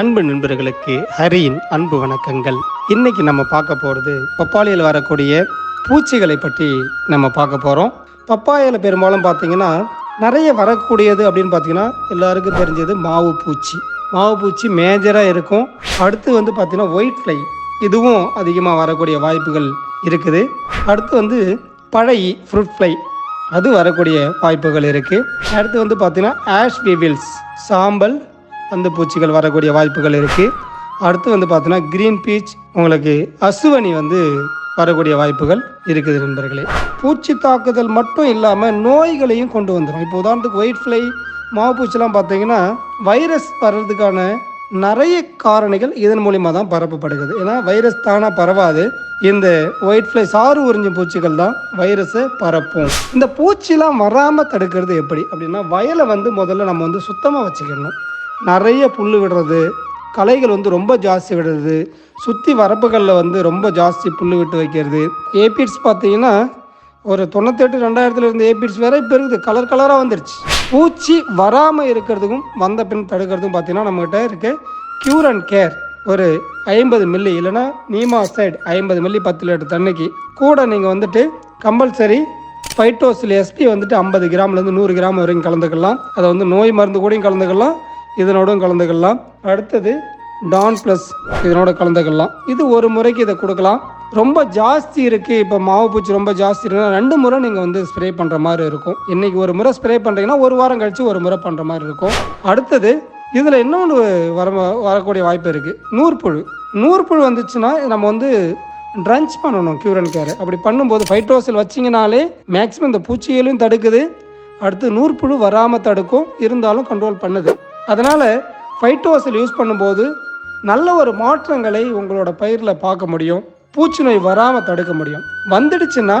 அன்பு நண்பர்களுக்கு ஹரியின் அன்பு வணக்கங்கள். இன்னைக்கு நம்ம பார்க்க போகிறது பப்பாளியில் வரக்கூடிய பூச்சிகளை பற்றி நம்ம பார்க்க போகிறோம் பப்பாயில் பெரும்பாலும் பார்த்தீங்கன்னா நிறைய வரக்கூடியது அப்படின்னு பார்த்தீங்கன்னா எல்லாருக்கும் தெரிஞ்சது மாவு பூச்சி. மாவு பூச்சி மேஜராக இருக்கும். அடுத்து வந்து பார்த்தீங்கன்னா ஒயிட் ஃப்ளை இதுவும் அதிகமாக வரக்கூடிய வாய்ப்புகள் இருக்குது. அடுத்து வந்து பழைய ஃப்ரூட் ஃப்ளை அது வரக்கூடிய வாய்ப்புகள் இருக்குது அடுத்து வந்து பார்த்தீங்கன்னா ஆஷ் விவில்ஸ் சாம்பல் அந்த பூச்சிகள் வரக்கூடிய வாய்ப்புகள் இருக்குது அடுத்து வந்து பார்த்தோன்னா க்ரீன் பீச் உங்களுக்கு அசுவனி வந்து வரக்கூடிய வாய்ப்புகள் இருக்குது நண்பர்களே. பூச்சி தாக்குதல் மட்டும் இல்லாமல் நோய்களையும் கொண்டு வந்துடும் இப்போ உதாரணத்துக்கு ஒயிட் ஃப்ளை மாவுப்பூச்சிலாம் பார்த்தீங்கன்னா வைரஸ் வர்றதுக்கான நிறைய காரணிகள் இதன் மூலிமா தான் பரப்பப்படுகிறது. ஏன்னா வைரஸ் தானாக பரவாது. இந்த ஒயிட் ஃப்ளை சாறு உறிஞ்ச பூச்சிகள் தான் வைரஸை பரப்பும். இந்த பூச்சிலாம் வராமல் தடுக்கிறது எப்படி? அப்படின்னா வயலை வந்து முதல்ல நம்ம வந்து சுத்தமாக வச்சுக்கணும். நிறைய புல் விடுறது களைகள் வந்து ரொம்ப ஜாஸ்தி விடுறது சுற்றி வரப்புகளில் வந்து ரொம்ப ஜாஸ்தி புல் விட்டு வைக்கிறது. ஏபிட்ஸ் பார்த்தீங்கன்னா ஒரு தொண்ணூத்தெட்டு ரெண்டாயிரத்தில் இருந்த ஏபிட்ஸ் வேறு இப்போ இருக்குது. கலர் கலராக வந்துருச்சு. பூச்சி வராமல் இருக்கிறதுக்கும் வந்த பின் தடுக்கிறதுக்கும் பார்த்தீங்கன்னா நம்மகிட்ட இருக்க. க்யூர் அண்ட் கேர் ஒரு ஐம்பது மில்லி இல்லைன்னா நீமா சைடு ஐம்பது மில்லி பத்து லிட்டர் தண்ணிக்கு. கூட நீங்கள் வந்துட்டு கம்பல்சரி ஃபைட்டோசில் எஸ்பி வந்துட்டு ஐம்பது கிராம்லேருந்து நூறு கிராம் வரைக்கும் கலந்துக்கலாம். அதை வந்து நோய் மருந்து கூடயும் கலந்துக்கலாம். இதனோடும் கலந்துக்கலாம். அடுத்தது டான் ப்ளஸ் இதனோட கலந்துக்கலாம். இது ஒரு முறைக்கு இதை கொடுக்கலாம். ரொம்ப ஜாஸ்தி இருக்குது இப்போ மாவு பூச்சி ரொம்ப ஜாஸ்தி இருக்குன்னா ரெண்டு முறை நீங்கள் வந்து ஸ்ப்ரே பண்ணுற மாதிரி இருக்கும். இன்றைக்கி ஒரு முறை ஸ்ப்ரே பண்ணுறீங்கன்னா ஒரு வாரம் கழித்து ஒரு முறை பண்ணுற மாதிரி இருக்கும். அடுத்தது இதில் இன்னொன்று வர வரக்கூடிய வாய்ப்பு இருக்குது நூற்புழு. நூற்புழு வந்துச்சுன்னா நம்ம வந்து ட்ரன்ச் பண்ணணும் கியூரன் கேர் அப்படி பண்ணும்போது ஃபைட்ரோசில் வச்சிங்கனாலே மேக்ஸிமம் இந்த பூச்சிகளையும் தடுக்குது. அடுத்து நூற்புழு வராமல் தடுக்கும். இருந்தாலும் கண்ட்ரோல் பண்ணுது. அதனால் ஃபைட்டோசில் யூஸ் பண்ணும்போது நல்ல ஒரு மாற்றங்களை உங்களோட பயிரில் பார்க்க முடியும். பூச்சி நோய் வராமல் தடுக்க முடியும். வந்துடுச்சுன்னா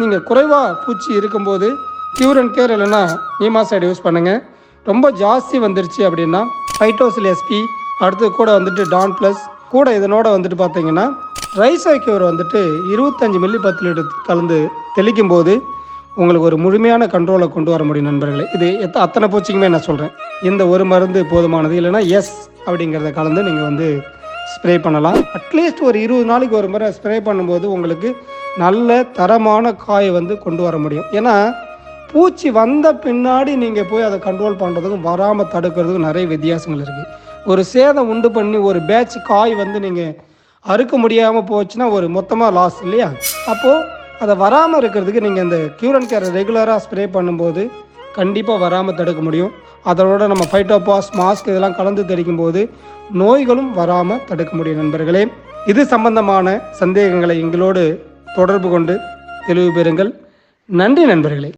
நீங்கள் குறைவாக பூச்சி இருக்கும்போது கியூர் அண்ட் கேர் இல்லைன்னா நீமாசைடு யூஸ் பண்ணுங்கள் ரொம்ப ஜாஸ்தி வந்துருச்சு அப்படின்னா ஃபைட்டோசில் எஸ்பி அடுத்து கூட வந்துட்டு டான் ப்ளஸ் கூட இதனோட வந்துட்டு பார்த்தீங்கன்னா ரைசோக்யூர் வந்துட்டு இருபத்தஞ்சி மில்லி பத்து லிட்டர் கலந்து தெளிக்கும் போது உங்களுக்கு ஒரு முழுமையான கண்ட்ரோலை கொண்டு வர முடியும் நண்பர்களே. இது எத்த அத்தனை பூச்சிக்குமே நான் சொல்கிறேன் இந்த ஒரு மருந்து போதுமானது இல்லைன்னா எஸ் அப்படிங்கிறத கலந்து நீங்கள் வந்து ஸ்ப்ரே பண்ணலாம். அட்லீஸ்ட் ஒரு இருபது நாளைக்கு ஒரு முறை ஸ்ப்ரே பண்ணும்போது உங்களுக்கு நல்ல தரமான காயை வந்து கொண்டு வர முடியும். ஏன்னா பூச்சி வந்த பின்னாடி நீங்கள் போய் அதை கண்ட்ரோல் பண்ணுறதுக்கும் வராமல் தடுக்கிறதுக்கும் நிறைய வித்தியாசங்கள் இருக்குது ஒரு சேதம் உண்டு பண்ணி ஒரு பேட்ச் காய் வந்து நீங்கள் அறுக்க முடியாமல் போச்சுன்னா ஒரு மொத்தமாக லாஸ் இல்லையா? அப்போது அதை வராமல் இருக்கிறதுக்கு நீங்கள் இந்த க்யூரன் கேரை ரெகுலராக ஸ்ப்ரே பண்ணும்போது கண்டிப்பாக வராமல் தடுக்க முடியும். அதோட நம்ம ஃபைட்டோபாஸ் மாஸ்க் இதெல்லாம் கலந்து தெளிக்கும் போது நோய்களும் வராமல் தடுக்க முடியும் நண்பர்களே. இது சம்பந்தமான சந்தேகங்களை எங்களோடு தொடர்பு கொண்டு தெளிவு பெறுங்கள். நன்றி நண்பர்களே.